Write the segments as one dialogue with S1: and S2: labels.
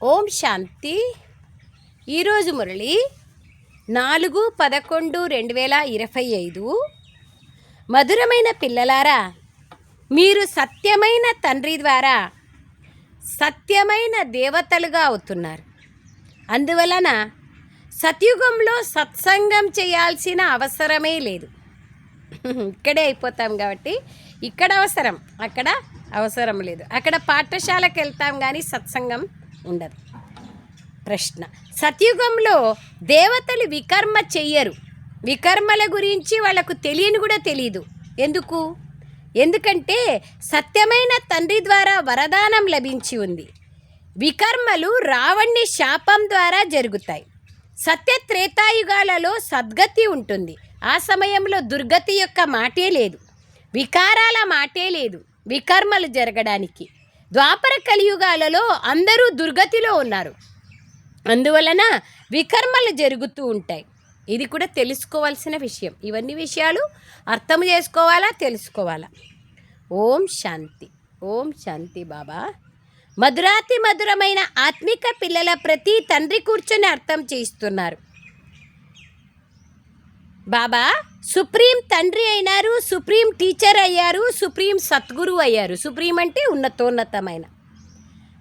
S1: ఓం శాంతి. ఈరోజు మురళి నాలుగు పదకొండు రెండు వేల ఇరవై ఐదు. మధురమైన పిల్లలారా మీరు సత్యమైన తండ్రి ద్వారా సత్యమైన దేవతలుగా అవుతున్నారు. అందువలన సత్యుగంలో సత్సంగం చేయాల్సిన అవసరమే లేదు. ఇక్కడే అయిపోతాం కాబట్టి ఇక్కడ అవసరం అక్కడ అవసరం లేదు. అక్కడ పాఠశాలకు వెళ్తాం కానీ సత్సంగం ఉండదు. ప్రశ్న. సత్యుగంలో దేవతలు వికర్మ చెయ్యరు. వికర్మల గురించి వాళ్ళకు తెలియని కూడా తెలియదు ఎందుకు? ఎందుకంటే సత్యమైన తండ్రి ద్వారా వరదానం లభించి ఉంది. వికర్మలు రావణ్ణి శాపం ద్వారా జరుగుతాయి. సత్య త్రేతాయుగాలలో సద్గతి ఉంటుంది. ఆ సమయంలో దుర్గతి యొక్క మాటే లేదు. వికారాల మాటే లేదు. వికర్మలు జరగడానికి. ద్వాపర కలియుగాలలో అందరూ దుర్గతిలో ఉన్నారు. అందువలన వికర్మలు జరుగుతూ ఉంటాయి. ఇది కూడా తెలుసుకోవాల్సిన విషయం. ఇవన్నీ విషయాలు అర్థం చేసుకోవాలా తెలుసుకోవాలా? ఓం శాంతి. ఓం శాంతి బాబా. మధురాతి మధురమైన ఆత్మిక పిల్లల ప్రతి తండ్రి కూర్చొని అర్థం చేయిస్తున్నారు. బాబా సుప్రీం తండ్రి అయినారు సుప్రీం టీచర్ అయ్యారు సుప్రీం సద్గురు అయ్యారు. సుప్రీం అంటే ఉన్నతోన్నతమైన.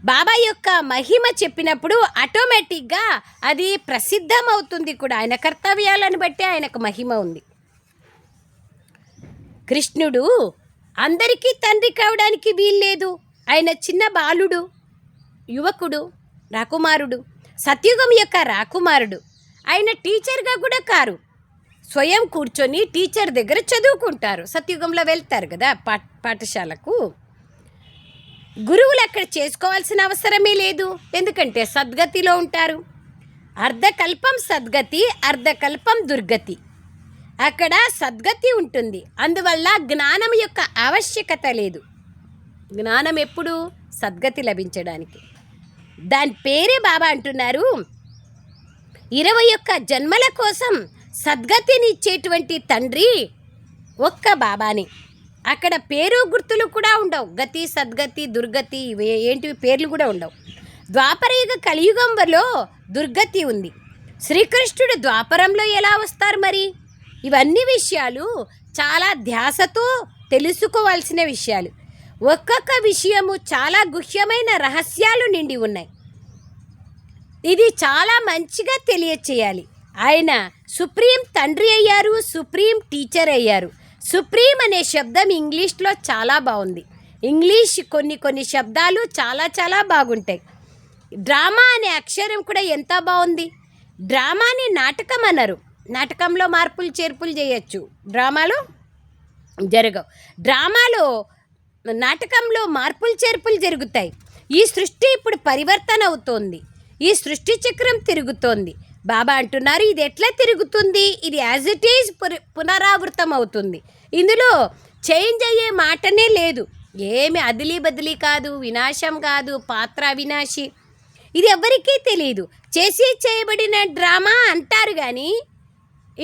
S1: బాబా యొక్క మహిమ చెప్పినప్పుడు ఆటోమేటిక్గా అది ప్రసిద్ధం అవుతుంది కూడా. ఆయన కర్తవ్యాలను బట్టి ఆయనకు మహిమ ఉంది. కృష్ణుడు అందరికీ తండ్రి కావడానికి వీల్లేదు. ఆయన చిన్న బాలుడు యువకుడు రాకుమారుడు సత్యుగం యొక్క రాకుమారుడు. ఆయన టీచర్గా కూడా కారు. స్వయం కూర్చొని టీచర్ దగ్గర చదువుకుంటారు. సత్యుగంలో వెళ్తారు కదా పా పాఠశాలకు. గురువులు అక్కడ చేసుకోవాల్సిన అవసరమే లేదు. ఎందుకంటే సద్గతిలో ఉంటారు. అర్ధకల్పం సద్గతి అర్ధకల్పం దుర్గతి. అక్కడ సద్గతి ఉంటుంది. అందువల్ల జ్ఞానం యొక్క ఆవశ్యకత లేదు. జ్ఞానం ఎప్పుడు? సద్గతి లభించడానికి. దాని పేరే బాబా అంటున్నారు. ఇరవై ఒక్క జన్మల కోసం సద్గతినిచ్చేటువంటి తండ్రి ఒక్క బాబాని. అక్కడ పేరు గుర్తులు కూడా ఉండవు. గతి సద్గతి దుర్గతి ఏంటివి? పేర్లు కూడా ఉండవు. ద్వాపరయుగ కలియుగంలో దుర్గతి ఉంది. శ్రీకృష్ణుడు ద్వాపరంలో ఎలా వస్తారు మరి? ఇవన్నీ విషయాలు చాలా ధ్యాసతో తెలుసుకోవాల్సిన విషయాలు. ఒక్కొక్క విషయము చాలా గుహ్యమైన రహస్యాలు నిండి ఉన్నాయి. ఇది చాలా మంచిగా తెలియచేయాలి. ఆయన సుప్రీం తండ్రి అయ్యారు సుప్రీం టీచర్ అయ్యారు. సుప్రీం అనే శబ్దం ఇంగ్లీష్లో చాలా బాగుంది. ఇంగ్లీష్ కొన్ని కొన్ని శబ్దాలు చాలా చాలా బాగుంటాయి. డ్రామా అనే అక్షరం కూడా ఎంత బాగుంది? డ్రామాని నాటకం అన్నారు నాటకంలో మార్పులు చేర్పులు చేయొచ్చు. డ్రామాలో జరగవు. డ్రామాలో నాటకంలో మార్పులు చేర్పులు జరుగుతాయి. ఈ సృష్టి ఇప్పుడు పరివర్తన అవుతోంది. ఈ సృష్టి చక్రం తిరుగుతోంది. బాబా అంటున్నారు ఇది ఎట్లా తిరుగుతుంది? ఇది యాజ్ ఇట్ ఈజ్ పునరావృతం అవుతుంది. ఇందులో చేంజ్ అయ్యే మాటనే లేదు. ఏమి అదిలీ బదిలీ కాదు వినాశం కాదు పాత్ర అవినాశి. ఇది ఎవరికీ తెలియదు చేసి చేయబడిన డ్రామా అంటారు కానీ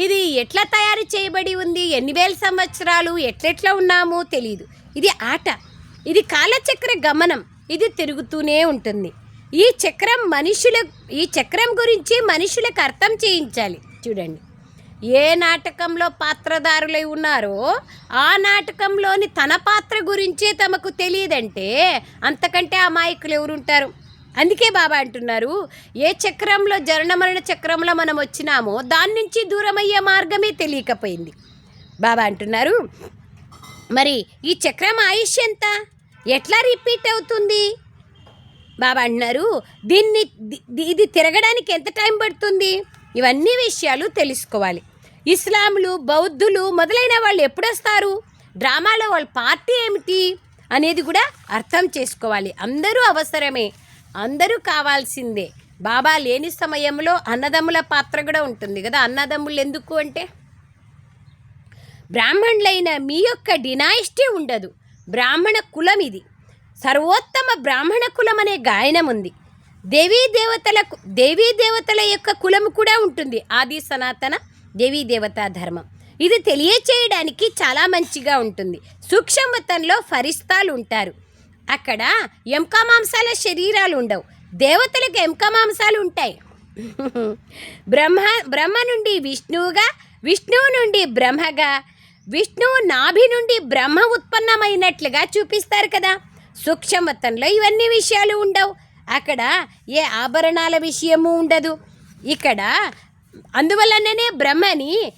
S1: ఇది ఎట్లా తయారు చేయబడి ఉంది ఎన్ని వేల సంవత్సరాలు ఎట్లెట్లా ఉన్నామో తెలియదు ఇది ఆట. ఇది కాలచక్ర గమనం. ఇది తిరుగుతూనే ఉంటుంది. ఈ చక్రం మనుషుల ఈ చక్రం గురించి మనుషులకు అర్థం చేయించాలి. చూడండి. ఏ నాటకంలో పాత్రధారులై ఉన్నారో ఆ నాటకంలోని తన పాత్ర గురించే తమకు తెలియదంటే అంతకంటే అమాయకులు ఎవరుంటారు? అందుకే బాబా అంటున్నారు ఏ చక్రంలో జరణమరణ చక్రంలో మనం వచ్చినామో దాని నుంచి దూరమయ్యే మార్గమే తెలియకపోయింది. బాబా అంటున్నారు మరి ఈ చక్రం ఆయుష్ ఎంత ఎట్లా రిపీట్ అవుతుంది? బాబా అంటున్నారు దీన్ని ఇది తిరగడానికి ఎంత టైం పడుతుంది? ఇవన్నీ విషయాలు తెలుసుకోవాలి. ఇస్లాంలు బౌద్ధులు మొదలైన వాళ్ళు ఎప్పుడొస్తారు? డ్రామాలో వాళ్ళ పార్టీ ఏమిటి? అనేది కూడా అర్థం చేసుకోవాలి. అందరూ అవసరమే. అందరూ కావాల్సిందే. బాబా లేని సమయంలో అన్నదమ్ముల పాత్ర కూడా ఉంటుంది కదా. అన్నదమ్ములు ఎందుకు అంటే బ్రాహ్మణులైన మీ యొక్క డినాయిస్టీ ఉండదు. బ్రాహ్మణ కులం ఇది. సర్వోత్తమ బ్రాహ్మణ కులం అనే గాయనం ఉంది. దేవీ దేవతలకు దేవీ దేవతల యొక్క కులము కూడా ఉంటుంది. ఆది సనాతన దేవీ దేవతా ధర్మం. ఇది తెలియచేయడానికి చాలా మంచిగా ఉంటుంది. సూక్ష్మతంలో ఫరిస్తాలు ఉంటారు. అక్కడ ఎంక మాంసాల శరీరాలు ఉండవు. దేవతలకు ఎముక మాంసాలు ఉంటాయి. బ్రహ్మ బ్రహ్మ నుండి విష్ణువుగా విష్ణువు నుండి బ్రహ్మగా విష్ణువు నాభి నుండి బ్రహ్మ ఉత్పన్నమైనట్లుగా చూపిస్తారు కదా. సూక్ష్మతంలో ఇవన్నీ విషయాలు ఉండవు. అక్కడ ఏ ఆభరణాల విషయము ఉండదు. ఇక్కడ అందువలననే బ్రహ్మని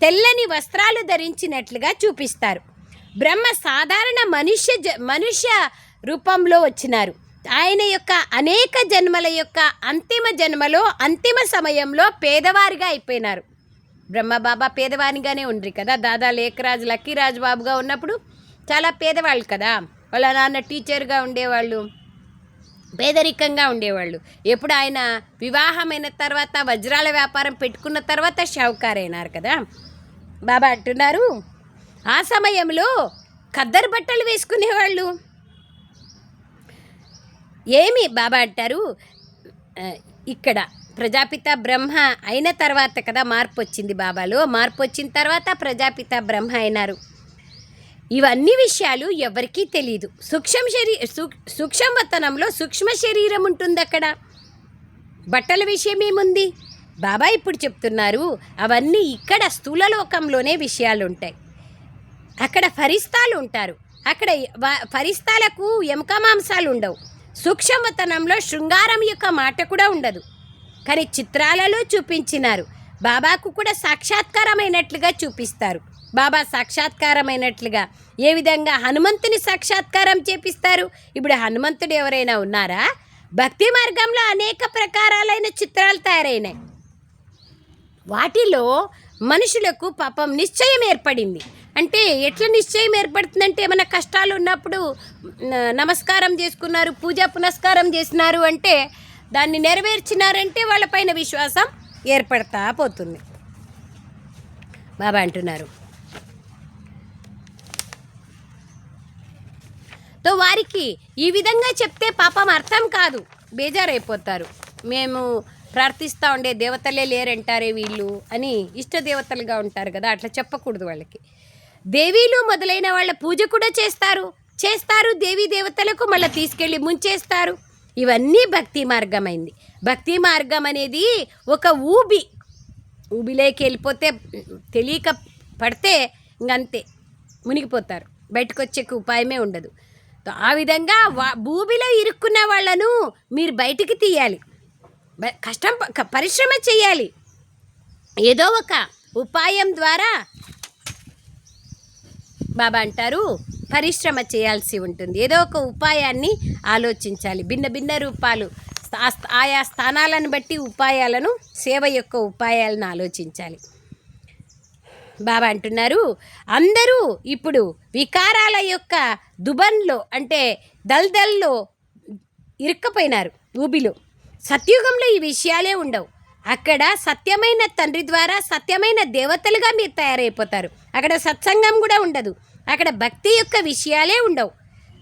S1: తెల్లని వస్త్రాలు ధరించినట్లుగా చూపిస్తారు. బ్రహ్మ సాధారణ మనుష్య జ మనుష్య రూపంలో వచ్చినారు. ఆయన యొక్క అనేక జన్మల యొక్క అంతిమ జన్మలో అంతిమ సమయంలో పేదవారిగా అయిపోయినారు. బ్రహ్మబాబా పేదవానిగానే ఉండ్రి కదా. దాదా లేఖరాజు లక్కీరాజు బాబుగా ఉన్నప్పుడు చాలా పేదవాళ్ళు కదా. వాళ్ళ నాన్న టీచర్గా ఉండేవాళ్ళు పేదరికంగా ఉండేవాళ్ళు. ఎప్పుడు ఆయన వివాహమైన తర్వాత వజ్రాల వ్యాపారం పెట్టుకున్న తర్వాత షావుకారైనారు కదా. బాబా అంటున్నారు ఆ సమయంలో ఖద్దరు బట్టలు వేసుకునేవాళ్ళు. ఏమి బాబా అంటారు ఇక్కడ ప్రజాపిత బ్రహ్మ అయిన తర్వాత కదా మార్పు వచ్చింది బాబాలో. మార్పు వచ్చిన తర్వాత ప్రజాపిత బ్రహ్మ అయినారు. ఇవన్నీ విషయాలు ఎవరికీ తెలియదు సూక్ష్మ శరీ సూక్ష్మతనంలో సూక్ష్మ శరీరం ఉంటుంది అక్కడ. బట్టల విషయం ఏముంది? బాబా ఇప్పుడు చెప్తున్నారు అవన్నీ ఇక్కడ స్థూల లోకంలోనే విషయాలు ఉంటాయి అక్కడ ఫరిస్తాలు ఉంటారు అక్కడ ఫరిస్తాలకు ఎముక మాంసాలు ఉండవు సూక్ష్మవతనంలో శృంగారం యొక్క మాట కూడా ఉండదు. కానీ చిత్రాలలో చూపించినారు. బాబాకు కూడా సాక్షాత్కారమైనట్లుగా చూపిస్తారు. బాబా సాక్షాత్కారమైనట్లుగా ఏ విధంగా హనుమంతుని సాక్షాత్కారం చేపిస్తారు? ఇప్పుడు హనుమంతుడు ఎవరైనా ఉన్నారా? భక్తి మార్గంలో అనేక ప్రకారాలైన చిత్రాలు తయారైనాయి. వాటిలో మనుషులకు పాపం నిశ్చయం ఏర్పడింది. అంటే ఎట్లా నిశ్చయం ఏర్పడుతుందంటే ఏమైనా కష్టాలు ఉన్నప్పుడు నమస్కారం చేసుకున్నారు పూజ పునస్కారం చేసినారు అంటే దాన్ని నెరవేర్చినారంటే వాళ్ళపైన విశ్వాసం ఏర్పడతా పోతుంది. బాబా అంటున్నారు. తో వారికి ఈ విధంగా చెప్తే పాపం అర్థం కాదు. బేజారైపోతారు. మేము ప్రార్థిస్తూ ఉండే దేవతలే లేరంటారే వీళ్ళు అని ఇష్ట దేవతలుగా ఉంటారు కదా అట్లా చెప్పకూడదు వాళ్ళకి. దేవీలు మొదలైన వాళ్ళ పూజ కూడా చేస్తారు. చేస్తారు దేవీ దేవతలకు మళ్ళీ తీసుకెళ్ళి ముంచేస్తారు. ఇవన్నీ భక్తి మార్గమైంది. భక్తి మార్గం అనేది ఒక ఊబి. ఊబిలోకి వెళ్ళిపోతే తెలియక పడితే ఇంకంతే మునిగిపోతారు. బయటకు వచ్చే ఉపాయమే ఉండదు. ఆ విధంగా వా భూమిలో ఇరుక్కున్న వాళ్ళను మీరు బయటికి తీయాలి. బ- కష్టం పరిశ్రమ చేయాలి. ఏదో ఒక ఉపాయం ద్వారా బాబా అంటారు పరిశ్రమ చేయాల్సి ఉంటుంది. ఏదో ఒక ఉపాయాన్ని ఆలోచించాలి. భిన్న భిన్న రూపాలు ఆయా స్థానాలను బట్టి ఉపాయాలను సేవ యొక్క ఉపాయాలను ఆలోచించాలి. బాబా అంటున్నారు. అందరూ ఇప్పుడు వికారాల యొక్క దుబన్లో అంటే దల్దల్లో ఇరుక్కపోయినారు ఊబిలో. సత్యుగంలో ఈ విషయాలే ఉండవు. అక్కడ సత్యమైన తండ్రి ద్వారా సత్యమైన దేవతలుగా మీరు తయారైపోతారు. అక్కడ సత్సంగం కూడా ఉండదు. అక్కడ భక్తి యొక్క విషయాలే ఉండవు.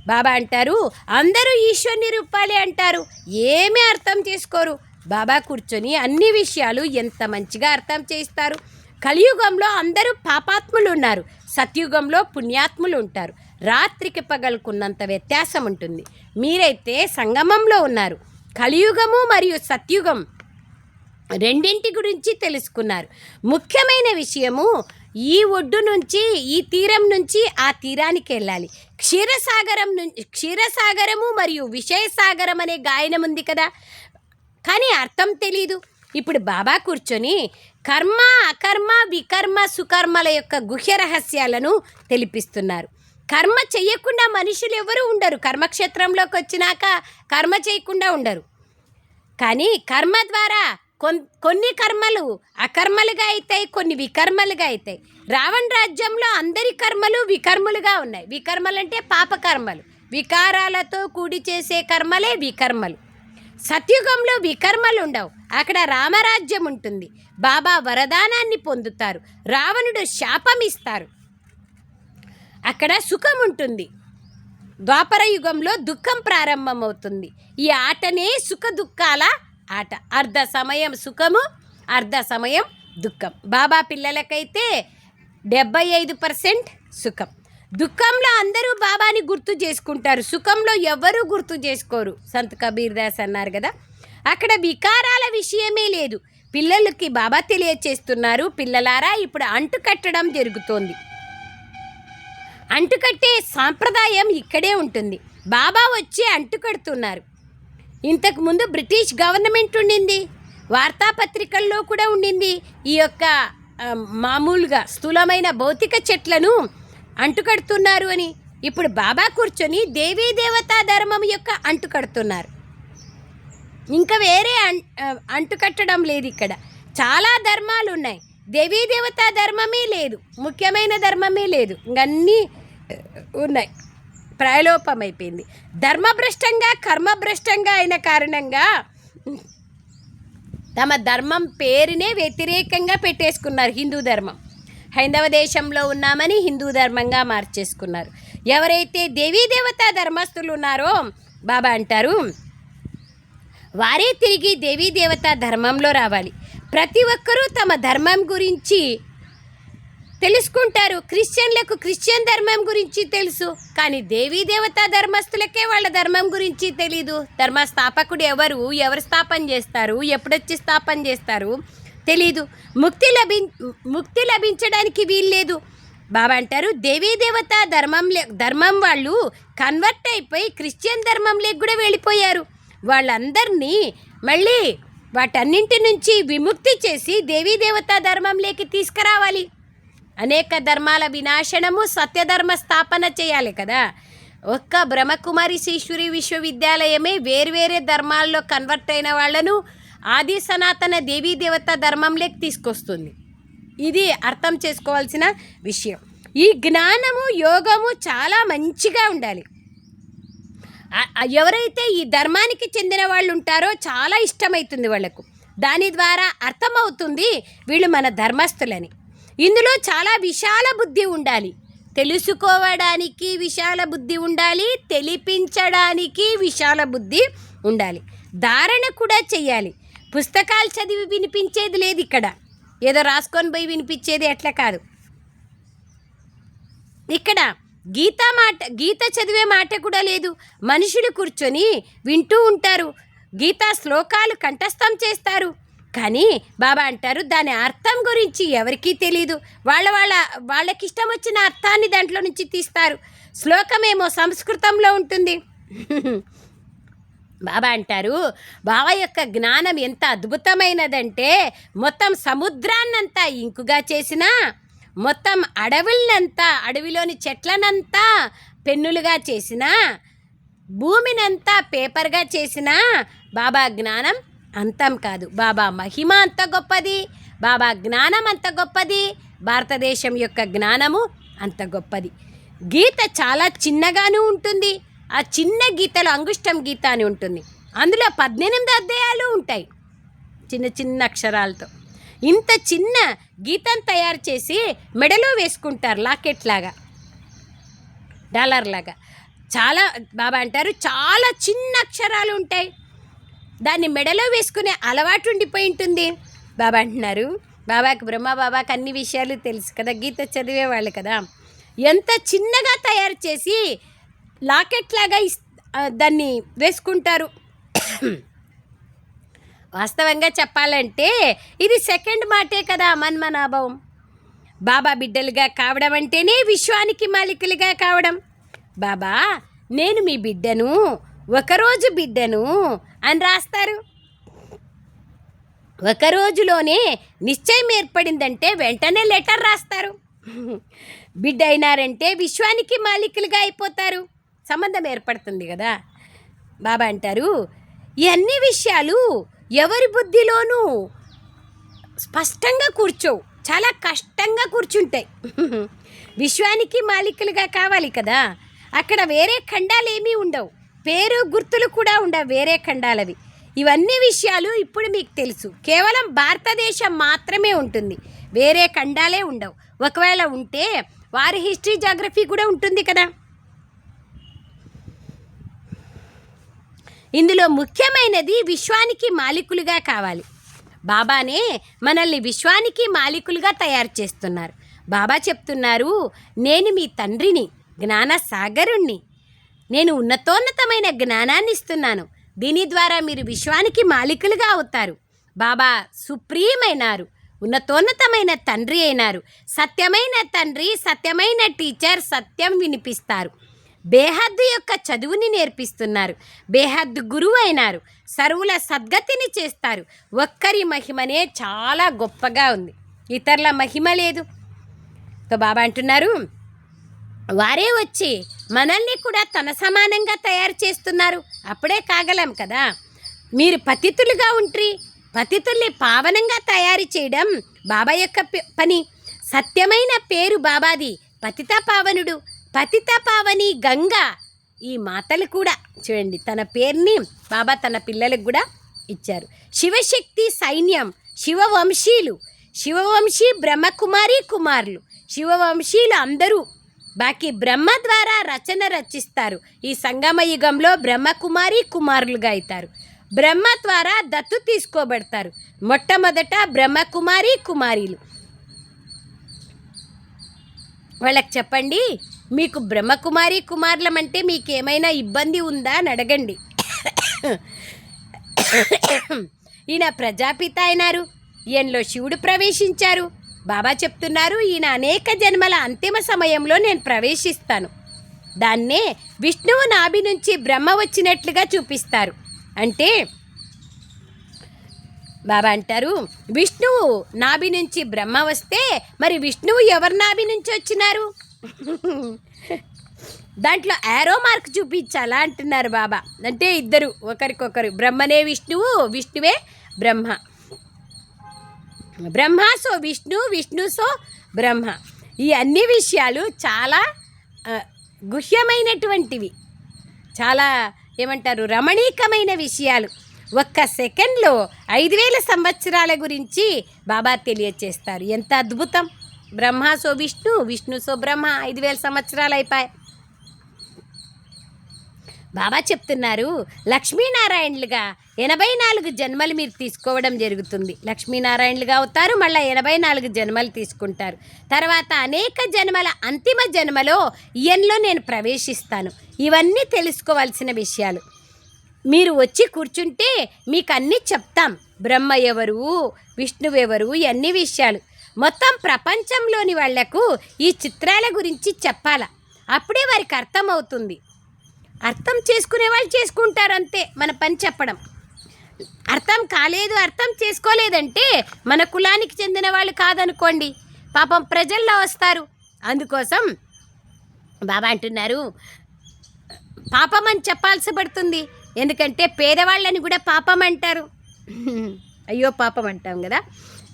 S1: బాబా అంటారు అందరూ ఈశ్వరుని రూపాలే అంటారు. ఏమీ అర్థం చేసుకోరు. బాబా కూర్చొని అన్ని విషయాలు ఎంత మంచిగా అర్థం చేస్తారు కలియుగంలో అందరూ పాపాత్ములు ఉన్నారు సత్యుగంలో పుణ్యాత్ములు ఉంటారు రాత్రికి పగలుకున్నంత వ్యత్యాసం ఉంటుంది మీరైతే సంగమంలో ఉన్నారు. కలియుగము మరియు సత్యుగం రెండింటి గురించి తెలుసుకున్నారు. ముఖ్యమైన విషయము ఈ ఒడ్డు నుంచి ఈ తీరం నుంచి ఆ తీరానికి వెళ్ళాలి. క్షీరసాగరం నుంచి క్షీరసాగరము మరియు విషయసాగరం అనే గాయనం ఉంది కదా? కానీ అర్థం తెలీదు. ఇప్పుడు బాబా కూర్చొని కర్మ అకర్మ వికర్మ సుకర్మల యొక్క గుహ్య రహస్యాలను తెలిపిస్తున్నారు. కర్మ చేయకుండా మనుషులు ఎవరు ఉండరు. కర్మక్షేత్రంలోకి వచ్చినాక కర్మ చేయకుండా ఉండరు. కానీ కర్మ ద్వారా కొన్ కొన్ని కర్మలు అకర్మలుగా అవుతాయి కొన్ని వికర్మలుగా అవుతాయి రావణ రాజ్యంలో అందరి కర్మలు వికర్మలుగా ఉన్నాయి. వికర్మలు అంటే పాపకర్మలు వికారాలతో కూడి చేసే కర్మలే వికర్మలు. సత్యుగంలో వికర్మలు ఉండవు అక్కడ రామరాజ్యం ఉంటుంది బాబా వరదానాన్ని పొందుతారు. రావణుడు శాపం ఇస్తారు అక్కడ సుఖం ఉంటుంది ద్వాపర యుగంలో దుఃఖం ప్రారంభమవుతుంది. ఈ ఆటనే సుఖ దుఃఖాల ఆట. అర్ధ సమయం సుఖము అర్ధ సమయం దుఃఖం. బాబా పిల్లలకైతే డెబ్బై ఐదు పర్సెంట్ సుఖం. దుఃఖంలో అందరూ బాబాని గుర్తు చేసుకుంటారు. సుఖంలో ఎవరూ గుర్తు చేసుకోరు. సంత్ కబీర్ దాస్ అన్నారు కదా. అక్కడ వికారాల విషయమే లేదు. పిల్లలకి బాబా తెలియచేస్తున్నారు. పిల్లలారా ఇప్పుడు అంటు కట్టడం జరుగుతోంది. అంటుకట్టే సాంప్రదాయం ఇక్కడే ఉంటుంది. బాబా వచ్చి అంటుకడుతున్నారు ఇంతకుముందు బ్రిటిష్ గవర్నమెంట్ ఉండింది. వార్తాపత్రికల్లో కూడా ఉండింది. ఈ యొక్క మామూలుగా స్థూలమైన భౌతిక చెట్లను అంటుకడుతున్నారు అని. ఇప్పుడు బాబా కూర్చొని దేవీ దేవతా ధర్మం యొక్క అంటుకడుతున్నారు. ఇంకా వేరే అం- అంటుకట్టడం లేదు ఇక్కడ. చాలా ధర్మాలు ఉన్నాయి. దేవీ దేవతా ధర్మమే లేదు. ముఖ్యమైన ధర్మమే లేదు. ఇంకన్నీ ఆ, ఉన్నాయి. అయిపోయింది ధర్మభ్రష్టంగా కర్మభ్రష్టంగా అయిన కారణంగా తమ ధర్మం పేరునే వ్యతిరేకంగా పెట్టేసుకున్నారు హిందూ ధర్మం. హైందవ దేశంలో ఉన్నామని హిందూ ధర్మంగా మార్చేసుకున్నారు. ఎవరైతే దేవీ దేవతా ధర్మస్తులు ఉన్నారో బాబా అంటారు వారే తిరిగి దేవీ దేవతా ధర్మంలో రావాలి. ప్రతి ఒక్కరూ తమ ధర్మం గురించి తెలుసుకుంటారు. క్రిస్టియన్లకు క్రిస్టియన్ ధర్మం గురించి తెలుసు కానీ దేవీ దేవతా ధర్మస్తులకే వాళ్ళ ధర్మం గురించి తెలీదు. ధర్మ స్థాపకుడు ఎవరు ఎవరు స్థాపన చేస్తారు ఎప్పుడొచ్చి స్థాపన చేస్తారు తెలీదు. ముక్తి లభి ముక్తి లభించడానికి వీల్లేదు. బాబా అంటారు దేవీ దేవత ధర్మం ధర్మం వాళ్ళు కన్వర్ట్ అయిపోయి క్రిస్టియన్ ధర్మంలోకి కూడా వెళ్ళిపోయారు. వాళ్ళందరినీ మళ్ళీ వాటన్నింటి నుంచి విముక్తి చేసి దేవీ దేవత ధర్మంలోకి తీసుకురావాలి. అనేక ధర్మాల వినాశనము సత్యధర్మ స్థాపన చేయాలి కదా. ఒక్క బ్రహ్మకుమారి శ్రీశ్వరి విశ్వవిద్యాలయమే వేర్వేరే ధర్మాల్లో కన్వర్ట్ అయిన వాళ్ళను ఆది సనాతన దేవీ దేవత ధర్మంలోకి తీసుకొస్తుంది. ఇది అర్థం చేసుకోవాల్సిన విషయం. ఈ జ్ఞానము యోగము చాలా మంచిగా ఉండాలి. ఎవరైతే ఈ ధర్మానికి చెందిన వాళ్ళు ఉంటారో చాలా ఇష్టమవుతుంది వాళ్ళకు. దాని ద్వారా అర్థమవుతుంది వీళ్ళు మన ధర్మస్థులని. ఇందులో చాలా విశాల బుద్ధి ఉండాలి. తెలుసుకోవడానికి విశాల బుద్ధి ఉండాలి తెలిపించడానికి విశాల బుద్ధి ఉండాలి. ధారణ కూడా చేయాలి పుస్తకాలు చదివి వినిపించేది లేదు ఇక్కడ. ఏదో రాసుకొని పోయి వినిపించేది ఎట్లా కాదు. ఇక్కడ గీత మాట గీత చదివే మాట కూడా లేదు. మనుషులు కూర్చొని వింటూ ఉంటారు. గీతా శ్లోకాలు కంఠస్థం చేస్తారు. కానీ బాబా అంటారు దాని అర్థం గురించి ఎవరికీ తెలియదు వాళ్ళ వాళ్ళ వాళ్ళకి ఇష్టం వచ్చిన అర్థాన్ని దాంట్లో నుంచి తీస్తారు. శ్లోకమేమో సంస్కృతంలో ఉంటుంది. బాబా అంటారు బాబా యొక్క జ్ఞానం ఎంత అద్భుతమైనదంటే మొత్తం సముద్రాన్నంతా ఇంకుగా చేసినా మొత్తం అడవులనంతా అడవిలోని చెట్లనంతా పెన్నులుగా చేసినా భూమినంతా పేపర్గా చేసినా బాబా జ్ఞానం అంతం కాదు. బాబా మహిమ అంత గొప్పది బాబా జ్ఞానం అంత గొప్పది భారతదేశం యొక్క జ్ఞానము అంత గొప్పది. గీత చాలా చిన్నగానూ ఉంటుంది. ఆ చిన్న గీతలో అంగుష్టం గీత అని ఉంటుంది. అందులో పద్దెనిమిది అధ్యాయాలు ఉంటాయి. చిన్న చిన్న అక్షరాలతో. ఇంత చిన్న గీతం తయారు చేసి మెడలో వేసుకుంటారు లాకెట్ లాగా. డాలర్ లాగా. చాలా బాబా అంటారు చాలా చిన్న అక్షరాలు ఉంటాయి. దాన్ని మెడలో వేసుకునే అలవాటు ఉండిపోయి ఉంటుంది. బాబా అంటున్నారు బాబాకి బ్రహ్మ బాబాకి అన్ని విషయాలు తెలుసు కదా గీత చదివేవాళ్ళు కదా. ఎంత చిన్నగా తయారు చేసి లాకెట్ లాగా ఇస్ దాన్ని వేసుకుంటారు. వాస్తవంగా చెప్పాలంటే ఇది సెకండ్ మాటే కదా మన్మనాభవం బాబా బిడ్డలుగా కావడం అంటేనే విశ్వానికి మాలికలుగా కావడం. బాబా నేను మీ బిడ్డను ఒకరోజు బిడ్డను అని రాస్తారు. ఒక రోజులోనే నిశ్చయం ఏర్పడిందంటే వెంటనే లెటర్ రాస్తారు. బిడ్డ అయినారంటే విశ్వానికి మాలికలుగా అయిపోతారు. సంబంధం ఏర్పడుతుంది కదా? బాబా అంటారు ఈ అన్ని విషయాలు ఎవరి బుద్ధిలోనూ స్పష్టంగా కూర్చోవు. చాలా కష్టంగా కూర్చుంటాయి. విశ్వానికి మాలికలుగా కావాలి కదా? అక్కడ వేరే ఖండాలు ఏమీ ఉండవు. పేరు గుర్తులు కూడా ఉండవు వేరే ఖండాలవి. ఇవన్నీ విషయాలు ఇప్పుడు మీకు తెలుసు. కేవలం భారతదేశం మాత్రమే ఉంటుంది. వేరే ఖండాలే ఉండవు. ఒకవేళ ఉంటే వారి హిస్టరీ జాగ్రఫీ కూడా ఉంటుంది కదా? ఇందులో ముఖ్యమైనది విశ్వానికి మాలికులుగా కావాలి. బాబానే మనల్ని విశ్వానికి మాలికులుగా తయారు చేస్తున్నారు. బాబా చెప్తున్నారు నేను మీ తండ్రిని జ్ఞాన సాగరుణ్ణి నేను ఉన్నతోన్నతమైన జ్ఞానాన్ని ఇస్తున్నాను దీని ద్వారా మీరు విశ్వానికి మాలికులుగా అవుతారు. బాబా సుప్రీమైనారు ఉన్నతోన్నతమైన తండ్రి అయినారు. సత్యమైన తండ్రి సత్యమైన టీచర్ సత్యం వినిపిస్తారు. బేహద్దు యొక్క చదువుని నేర్పిస్తున్నారు. బేహద్దు గురువు అయినారు సరువుల సద్గతిని చేస్తారు. ఒక్కరి మహిమనే చాలా గొప్పగా ఉంది. ఇతరుల మహిమ లేదు. తో బాబా అంటున్నారు వారే వచ్చి మనల్ని కూడా తన సమానంగా తయారు చేస్తున్నారు. అప్పుడే కాగలం కదా. మీరు పతితులుగా ఉంట్రి పతితుల్ని పావనంగా తయారు చేయడం బాబా యొక్క పని. సత్యమైన పేరు బాబాది పతిత పావనుడు పతిత పావని గంగా ఈ మాతలు కూడా చూడండి తన పేరుని బాబా తన పిల్లలకు కూడా ఇచ్చారు. శివశక్తి సైన్యం శివవంశీలు శివవంశీ బ్రహ్మకుమారి కుమారులు శివవంశీలు అందరూ బాకీ బ్రహ్మ ద్వారా రచన రచిస్తారు. ఈ సంగమ యుగంలో బ్రహ్మకుమారి కుమారులుగా అవుతారు. బ్రహ్మ ద్వారా దత్తు తీసుకోబడతారు. మొట్టమొదట బ్రహ్మకుమారి కుమారీలు. వాళ్ళకి చెప్పండి మీకు బ్రహ్మకుమారి కుమారులమంటే అంటే ఇబ్బంది ఉందా అని అడగండి. ఈయన ప్రజాపిత అయినారు. ఈయనలో శివుడు ప్రవేశించారు. బాబా చెప్తున్నారు ఈయన అనేక జన్మల అంతిమ సమయంలో నేను ప్రవేశిస్తాను. దాన్నే విష్ణువు నాభి నుంచి బ్రహ్మ వచ్చినట్లుగా చూపిస్తారు. అంటే బాబా అంటారు విష్ణువు నాభి నుంచి బ్రహ్మ వస్తే మరి విష్ణువు ఎవరి నాభి నుంచి వచ్చినారు? దాంట్లో యారో మార్క్ చూపించాలా అంటున్నారు బాబా. అంటే ఇద్దరు ఒకరికొకరు. బ్రహ్మనే విష్ణువు విష్ణువే బ్రహ్మ. Brahma so Vishnu Vishnu so Brahma. ఈ అన్ని విషయాలు చాలా గుహ్యమైనటువంటివి. చాలా ఏమంటారు రమణీకమైన విషయాలు. ఒక్క సెకండ్లో ఐదు వేల సంవత్సరాల గురించి బాబా తెలియచేస్తారు. ఎంత అద్భుతం! బ్రహ్మ సో విష్ణు విష్ణు సో బ్రహ్మ ఐదు వేల సంవత్సరాలు అయిపోయి. బాబా చెప్తున్నారు లక్ష్మీనారాయణలుగా ఎనభై నాలుగు జన్మలు మీరు తీసుకోవడం జరుగుతుంది. లక్ష్మీనారాయణలుగా అవుతారు మళ్ళీ ఎనభై నాలుగు జన్మలు తీసుకుంటారు. తర్వాత అనేక జన్మల అంతిమ జన్మలో ఇయన్లో నేను ప్రవేశిస్తాను. ఇవన్నీ తెలుసుకోవాల్సిన విషయాలు. మీరు వచ్చి కూర్చుంటే మీకు అన్నీ చెప్తాం. బ్రహ్మ ఎవరు విష్ణువు ఎవరు ఇవన్నీ విషయాలు. మొత్తం ప్రపంచంలోని వాళ్ళకు ఈ చిత్రాల గురించి చెప్పాల. అప్పుడే వారికి అర్థమవుతుంది. అర్థం చేసుకునే వాళ్ళు చేసుకుంటారు అంతే మన పని చెప్పడం. అర్థం కాలేదు అర్థం చేసుకోలేదంటే మన కులానికి చెందిన వాళ్ళు కాదనుకోండి. పాపం ప్రజల్లో వస్తారు. అందుకోసం బాబా అంటున్నారు పాపం అని చెప్పాల్సి పడుతుంది ఎందుకంటే పేదవాళ్ళని కూడా పాపం అంటారు. అయ్యో పాపం అంటాం కదా.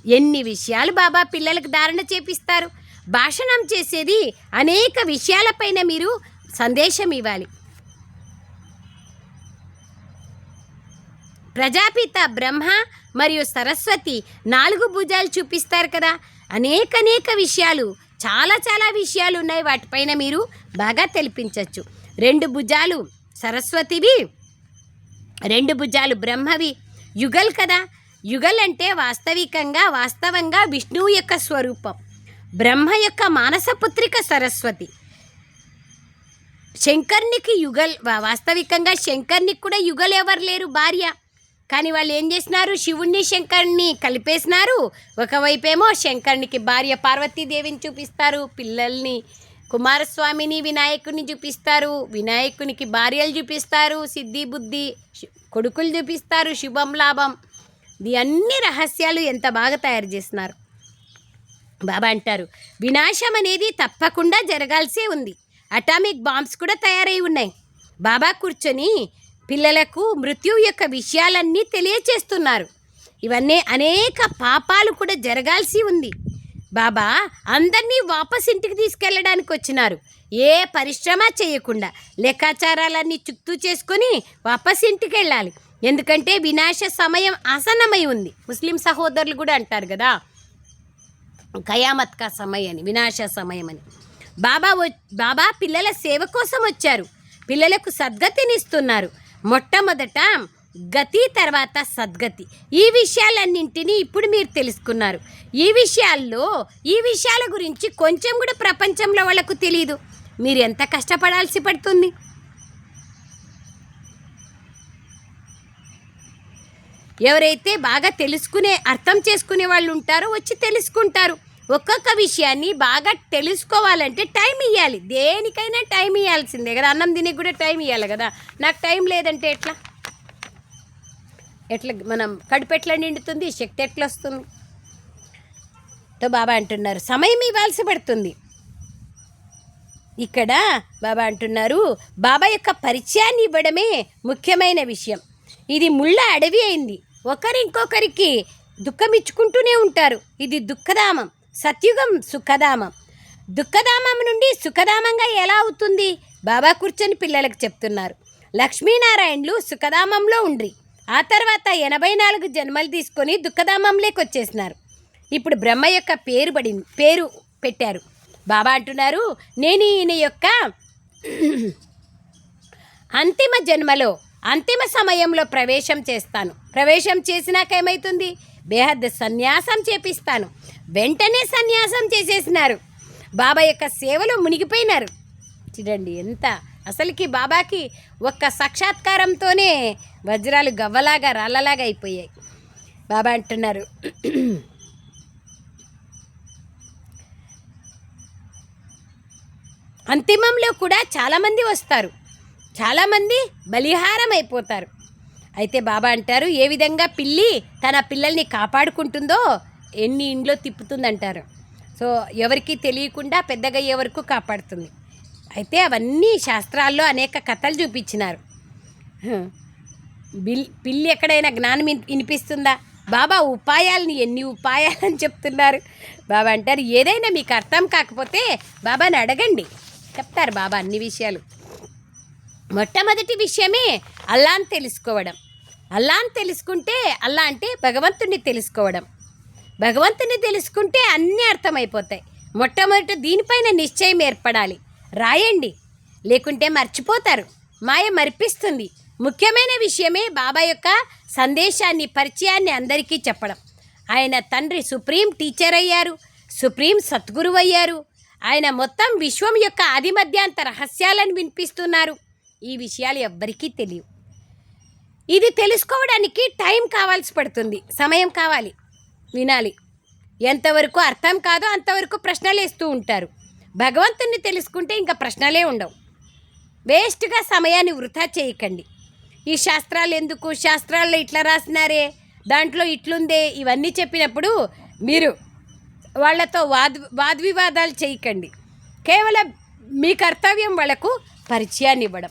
S1: ఎన్ని విషయాలు బాబా పిల్లలకు ధారణ చేపిస్తారు? భాషణం చేసేది అనేక విషయాలపైన మీరు సందేశం ఇవ్వాలి. ప్రజాపిత బ్రహ్మ మరియు సరస్వతి నాలుగు భుజాలు చూపిస్తారు కదా? అనేక అనేక విషయాలు చాలా చాలా విషయాలు ఉన్నాయి. వాటిపైన మీరు బాగా తెలిపించవచ్చు రెండు భుజాలు సరస్వతివి రెండు భుజాలు బ్రహ్మవి. యుగల్ కదా? యుగల్ అంటే వాస్తవికంగా వాస్తవంగా విష్ణువు యొక్క స్వరూపం. బ్రహ్మ యొక్క మానసపుత్రిక సరస్వతి. శంకర్నికి యుగల్ వాస్తవికంగా శంకర్నికి కూడా యుగల్ ఎవరు లేరు? భార్య. కానీ వాళ్ళు ఏం చేసినారు? శివుణ్ణి శంకర్ని కలిపేసినారు. ఒకవైపేమో శంకర్నికి భార్య పార్వతీదేవిని చూపిస్తారు. పిల్లల్ని కుమారస్వామిని వినాయకుడిని చూపిస్తారు. వినాయకునికి భార్యలు చూపిస్తారు. సిద్ధి బుద్ధి కొడుకులు చూపిస్తారు. శుభం లాభం. అన్ని రహస్యాలు ఎంత బాగా తయారు చేస్తున్నారు? బాబా అంటారు వినాశం అనేది తప్పకుండా జరగాల్సే ఉంది. అటామిక్ బాంబ్స్ కూడా తయారై ఉన్నాయి. బాబా కూర్చొని పిల్లలకు మృత్యు యొక్క విషయాలన్నీ తెలియచేస్తున్నారు. ఇవన్నీ అనేక పాపాలు కూడా జరగాల్సి ఉంది. బాబా అందరినీ వాపస్ ఇంటికి తీసుకెళ్ళడానికి వచ్చినారు. ఏ పరిశ్రమ చేయకుండా లెక్కాచారాలన్నీ చుక్తూ చేసుకొని వాపస్ ఇంటికి వెళ్ళాలి. ఎందుకంటే వినాశ సమయం ఆసన్నమై ఉంది. ముస్లిం సహోదరులు కూడా అంటారు కదా కయామత్ కా సమయం అని వినాశ సమయం అని బాబా వ- బాబా పిల్లల సేవ కోసం వచ్చారు. పిల్లలకు సద్గతినిస్తున్నారు. మొట్టమొదట గతి తర్వాత సద్గతి. ఈ విషయాలన్నింటినీ ఇప్పుడు మీరు తెలుసుకున్నారు. ఈ విషయాల్లో ఈ విషయాల గురించి కొంచెం కూడా ప్రపంచంలో వాళ్ళకు తెలియదు మీరు ఎంత కష్టపడాల్సి పడుతుంది? ఎవరైతే బాగా తెలుసుకునే అర్థం చేసుకునే వాళ్ళు ఉంటారో వచ్చి తెలుసుకుంటారు. ఒక్కొక్క విషయాన్ని బాగా తెలుసుకోవాలంటే టైం ఇవ్వాలి దేనికైనా టైం ఇవ్వాల్సిందే కదా. అన్నం దీనికి కూడా టైం ఇవ్వాలి కదా. నాకు టైం లేదంటే ఎట్లా? ఎట్లా మనం కడుపు ఎట్లా నిండుతుంది? శక్తి ఎట్లా వస్తుంది? తో బాబా అంటున్నారు సమయం ఇవ్వాల్సి పడుతుంది. ఇక్కడ బాబా అంటున్నారు బాబా యొక్క పరిచయాన్ని ఇవ్వడమే ముఖ్యమైన విషయం. ఇది ముళ్ళ అడవి అయింది. ఒకరి ఇంకొకరికి దుఃఖం ఇచ్చుకుంటూనే ఉంటారు. ఇది దుఃఖధామం. సత్యుగం సుఖధామం. దుఃఖధామం నుండి సుఖధామంగా ఎలా అవుతుంది? బాబా కూర్చొని పిల్లలకు చెప్తున్నారు. లక్ష్మీనారాయణలు సుఖధామంలో ఉండ్రి. ఆ తర్వాత ఎనభై నాలుగు జన్మలు తీసుకొని దుఃఖధామంలోకి వచ్చేసినారు. ఇప్పుడు బ్రహ్మ యొక్క పేరు పడింది పేరు పెట్టారు. బాబా అంటున్నారు నేను ఈయన యొక్క అంతిమ జన్మలో అంతిమ సమయంలో ప్రవేశం చేస్తాను. ప్రవేశం చేసినాక ఏమవుతుంది బేహద్ సన్యాసం చేపిస్తాను. వెంటనే సన్యాసం చేసేసినారు. బాబా యొక్క సేవలో మునిగిపోయినారు. చూడండి ఎంత అసలుకి బాబాకి ఒక్క సాక్షాత్కారంతోనే వజ్రాలు గవ్వలాగా రాళ్ళలాగా అయిపోయాయి. బాబా అంటున్నారు అంతిమంలో కూడా చాలామంది వస్తారు. చాలామంది బలిహారం అయిపోతారు అయితే బాబా అంటారు ఏ విధంగా పిల్లి తన పిల్లల్ని కాపాడుకుంటుందో ఎన్ని ఇంట్లో తిప్పుతుందంటారు. సో ఎవరికి తెలియకుండా పెద్దగా అయ్యే వరకు కాపాడుతుంది. అయితే అవన్నీ శాస్త్రాల్లో అనేక కథలు చూపించినారు. బిల్ పిల్లి ఎక్కడైనా జ్ఞానం వినిపిస్తుందా? బాబా ఉపాయాలని ఎన్ని ఉపాయాలని చెప్తున్నారు. బాబా అంటారు ఏదైనా మీకు అర్థం కాకపోతే బాబాని అడగండి. చెప్తారు బాబా అన్ని విషయాలు. మొట్టమొదటి విషయమే అల్లాని తెలుసుకోవడం. అల్లాని తెలుసుకుంటే అల్లా అంటే భగవంతుణ్ణి తెలుసుకోవడం. భగవంతుని తెలుసుకుంటే అన్నీ అర్థమైపోతాయి. మొట్టమొదటి దీనిపైన నిశ్చయం ఏర్పడాలి. రాయండి. లేకుంటే మర్చిపోతారు. మాయ మర్పిస్తుంది. ముఖ్యమైన విషయమే బాబా యొక్క సందేశాన్ని పరిచయాన్ని అందరికీ చెప్పడం. ఆయన తండ్రి సుప్రీం టీచర్ అయ్యారు. సుప్రీం సద్గురువు అయ్యారు ఆయన మొత్తం విశ్వం యొక్క ఆదిమధ్యాంత రహస్యాలను వినిపిస్తున్నారు. ఈ విషయాలు ఎవ్వరికీ తెలియవు. ఇది తెలుసుకోవడానికి టైం కావాల్సి పడుతుంది. సమయం కావాలి. వినాలి. ఎంతవరకు అర్థం కాదో అంతవరకు ప్రశ్నలు వేస్తూ ఉంటారు. భగవంతుణ్ణి తెలుసుకుంటే ఇంకా ప్రశ్నలే ఉండవు. వేస్ట్గా సమయాన్ని వృధా చేయకండి. ఈ శాస్త్రాలు ఎందుకు? శాస్త్రాల్లో ఇట్లా రాసినారే? దాంట్లో ఇట్లుందే? ఇవన్నీ చెప్పినప్పుడు మీరు వాళ్ళతో వాద్ వాద్వివాదాలు చేయకండి. కేవలం మీ కర్తవ్యం వాళ్ళకు పరిచయాన్ని ఇవ్వడం.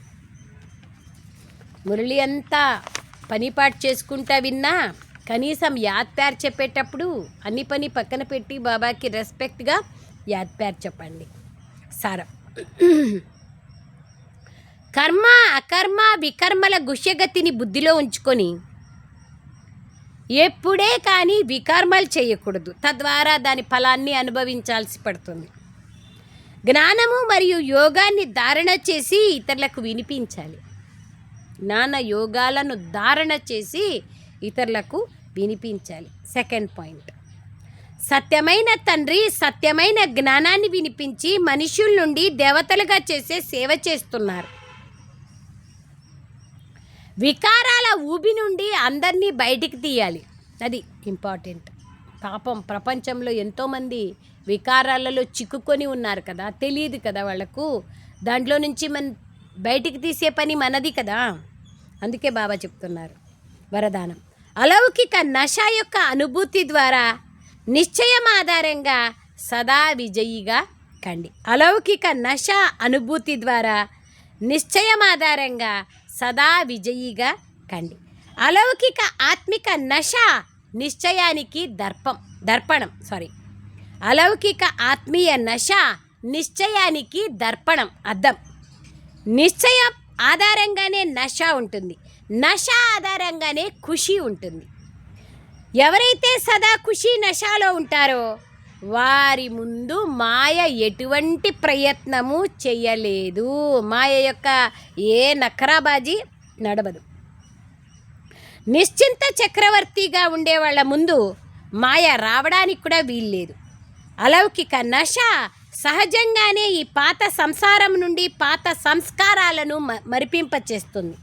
S1: Murali అంతా పనిపాటు చేసుకుంటా విన్నా కనీసం యాద్ ప్యార్ చెప్పేటప్పుడు అన్ని పని పక్కన పెట్టి బాబాకి రెస్పెక్ట్గా యాద్ ప్యార్ చెప్పండి. సారం. కర్మ అకర్మ వికర్మల గుష్యగతిని బుద్ధిలో ఉంచుకొని ఎప్పుడే కానీ వికర్మలు చేయకూడదు. తద్వారా దాని ఫలాన్ని అనుభవించాల్సి పడుతుంది. జ్ఞానము మరియు యోగాన్ని ధారణ చేసి ఇతరులకు వినిపించాలి. జ్ఞాన యోగాలను ధారణ చేసి ఇతరులకు వినిపించాలి. Second point. సత్యమైన తండ్రి సత్యమైన జ్ఞానాన్ని వినిపించి మనుషుల నుండి దేవతలుగా చేసే సేవ చేస్తున్నారు. వికారాల ఊబి నుండి అందరినీ బయటికి తీయాలి. అది ఇంపార్టెంట్. పాపం ప్రపంచంలో ఎంతోమంది వికారాలలో చిక్కుకొని ఉన్నారు కదా తెలియదు కదా వాళ్ళకు. దాంట్లో నుంచి మన బయటికి తీసే పని మనది కదా. అందుకే బాబా చెప్తున్నారు వరదానం. అలౌకిక నశ యొక్క అనుభూతి ద్వారా నిశ్చయం ఆధారంగా సదా విజయిగా కండి. అలౌకిక నశ అనుభూతి ద్వారా నిశ్చయం ఆధారంగా సదా విజయిగా కండి. అలౌకిక ఆత్మిక నశ నిశ్చయానికి దర్పం దర్పణం సారీ అలౌకిక ఆత్మీయ నశ నిశ్చయానికి దర్పణం అర్థం నిశ్చయ ఆధారంగానే నష ఉంటుంది. నష ఆధారంగానే ఖుషి ఉంటుంది. ఎవరైతే సదా ఖుషి నషాలో ఉంటారో వారి ముందు మాయ ఎటువంటి ప్రయత్నము చేయలేదు మాయ యొక్క ఏ నఖరాబాజీ నడవదు. నిశ్చింత చక్రవర్తిగా ఉండే వాళ్ళ ముందు మాయ రావడానికి కూడా వీల్లేదు. అలౌకిక నష సహజంగానే ఈ పాత సంసారం నుండి పాత సంస్కారాలను మ- మరిపింపచేస్తుంది.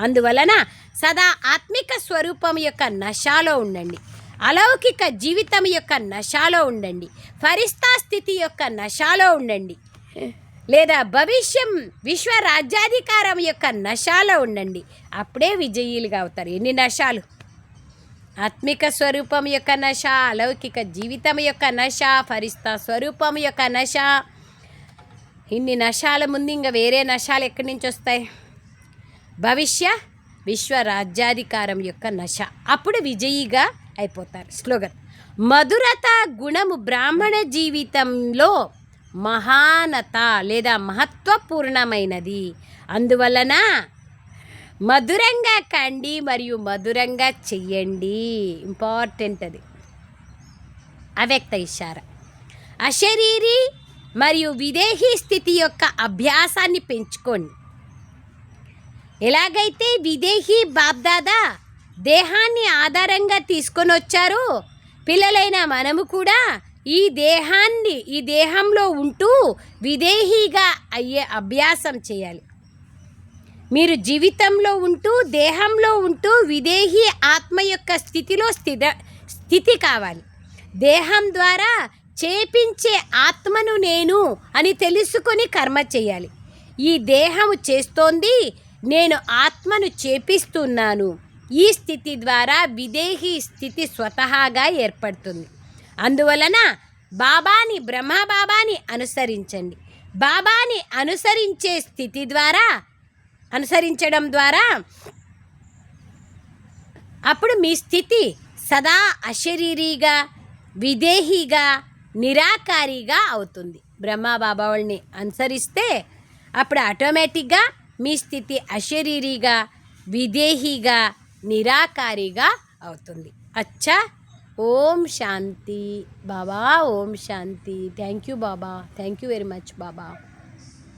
S1: అందువలన సదా ఆత్మిక స్వరూపం యొక్క నశాలో ఉండండి. అలౌకిక జీవితం యొక్క నశాలో ఉండండి. ఫరిస్తా స్థితి యొక్క నశాలో ఉండండి. లేదా భవిష్యం విశ్వ రాజ్యాధికారం యొక్క నశాలో ఉండండి. అప్పుడే విజయీలుగా అవుతారు. ఎన్ని నశాలు? ఆత్మిక స్వరూపం యొక్క నశ అలౌకిక జీవితం యొక్క నశ ఫరిస్తా స్వరూపం యొక్క నశ. ఇన్ని నశాల ముందు ఇంకా వేరే నశాలు ఎక్కడి నుంచి వస్తాయి? భవిష్య విశ్వ రాజ్యాధికారం యొక్క నశ. అప్పుడు విజయిగా అయిపోతారు. స్లోగన్. మధురత గుణము బ్రాహ్మణ జీవితంలో మహానత లేదా మహత్వపూర్ణమైనది. అందువలన మధురంగా కండి మరియు మధురంగా చెయ్యండి. ఇంపార్టెంట్ అది. అవ్యక్త ఇషార. అశరీరి మరియు విదేహీ స్థితి యొక్క అభ్యాసాన్ని పెంచుకోండి. ఎలాగైతే విదేహీ బాబ్దాదా దేహాన్ని ఆధారంగా తీసుకొని వచ్చారో పిల్లలైన మనము కూడా ఈ దేహాన్ని ఈ దేహంలో ఉంటూ విదేహీగా అయ్యే అభ్యాసం చేయాలి. మీరు జీవితంలో ఉంటూ దేహంలో ఉంటూ విదేహీ ఆత్మ యొక్క స్థితిలో స్థిర స్థితి కావాలి. దేహం ద్వారా చేపించే ఆత్మను నేను అని తెలుసుకొని కర్మ చేయాలి. ఈ దేహము చేస్తోంది నేను ఆత్మను చేపిస్తున్నాను. ఈ స్థితి ద్వారా విదేహీ స్థితి స్వతహాగా ఏర్పడుతుంది. అందువలన బాబాని బ్రహ్మ బాబాని అనుసరించండి. బాబాని అనుసరించే స్థితి ద్వారా అనుసరించడం ద్వారా అప్పుడు మీ స్థితి సదా అశరీరిగా విదేహీగా నిరాకారిగా అవుతుంది. బ్రహ్మబాబా వాళ్ళని అనుసరిస్తే అప్పుడు ఆటోమేటిక్గా మీ స్థితి అశరీరిగా విదేహీగా నిరాకారిగా అవుతుంది. అచ్చా! ఓం శాంతి. బాబా ఓం శాంతి. Thank you Baba. Thank you very much Baba.